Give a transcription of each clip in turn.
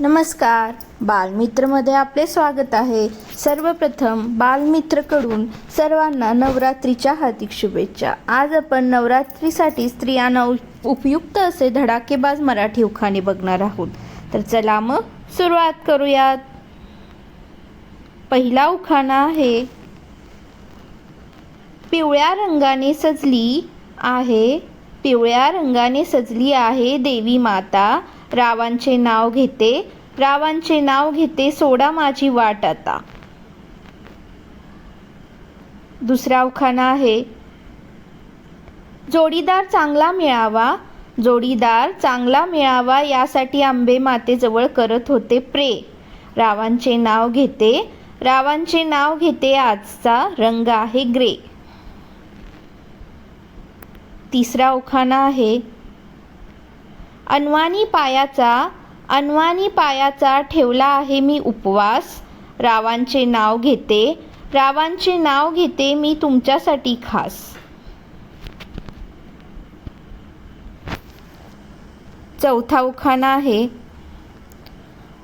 नमस्कार. बालमित्रमध्ये आपले स्वागत आहे. सर्वप्रथम बालमित्रकडून सर्वांना नवरात्रीच्या हार्दिक शुभेच्छा. आज आपण नवरात्रीसाठी स्त्रियांना उपयुक्त असे धडाकेबाज मराठी उखाणे बघणार आहोत. तर चला मग सुरुवात करूयात. पहिला उखाणा आहे. पिवळ्या रंगाने सजली आहे. पिवळ्या रंगाने सजली आहे देवी माता. रावांचे नाव घेते. रावांचे नाव घेते सोडा माझी वाट आता. दुसरा उखाणा आहे. जोडीदार चांगला मिळावा. जोडीदार चांगला मिळावा यासाठी आंबे मातेजवळ करत होते प्रे. रावांचे नाव घेते. रावांचे नाव घेते आजचा रंग आहे ग्रे. तिसरा उखाणा आहे. अनवाणी पायाचा अनवाणी पायाचा ठेवला आहे मी उपवास. रावांचे नाव घेते रावांचे नाव घेते मी तुमच्यासाठी खास. चौथा उखाणा आहे.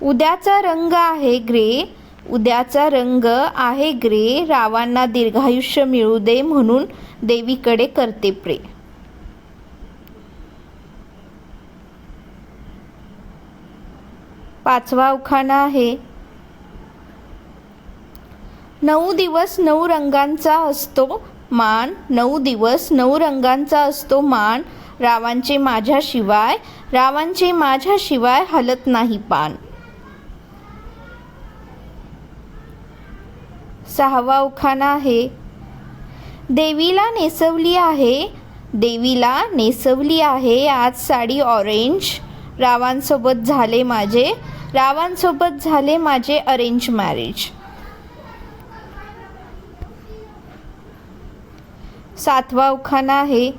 उद्याचा रंग आहे ग्रे उद्याचा रंग आहे ग्रे रावांना दीर्घायुष्य मिळू दे म्हणून देवीकडे करते प्रे. पाचवा उखाणा आहे. नऊ दिवस नऊ रंगांचा असतो मान. नऊ दिवस नऊ रंगांचा असतो मान. रावांचे माझ्याशिवाय रावांचे माझ्याशिवाय हलत नाही पान. सहावा उखाणा आहे. देवीला नेसवली आहे. देवीला नेसवली आहे आज साडी ऑरेंज रावांसोबत झाले माझे रावांसोबत झाले माझे अरेंज मॅरेज सातवा उखाणा आहे.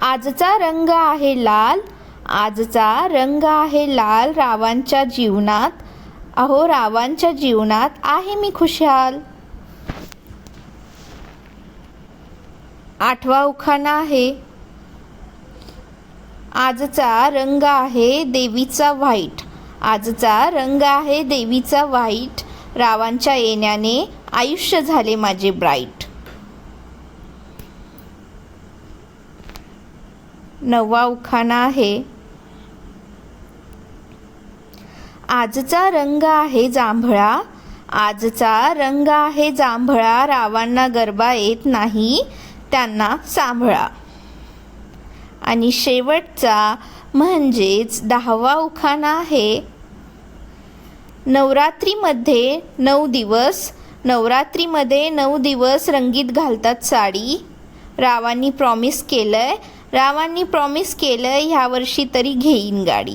आजचा रंग आहे लाल आजचा रंग आहे लाल रावांच्या जीवनात. अहो रावांच्या जीवनात आहे मी खुशाल. आठवा उखाणा आहे. आजचा रंग आहे देवीचा व्हाईट. आजचा रंग आहे देवीचा व्हाईट. रावांच्या येण्याने आयुष्य झाले माझे ब्राईट. नववा उखाणा आहे. आजचा रंग आहे जांभळा. आजचा रंग आहे जांभळा. रावांना गरबा येत नाही. त्यांना सांभळा. आणि शेवटचा म्हणजेच दहावा उखाणा आहे नवरात्रीमध्ये नऊ दिवस. नवरात्रीमध्ये नऊ दिवस रंगीत घालतात साडी. रावांनी प्रॉमिस केलं आहे रावांनी प्रॉमिस केलं आहे ह्यावर्षी तरी घेईन गाडी.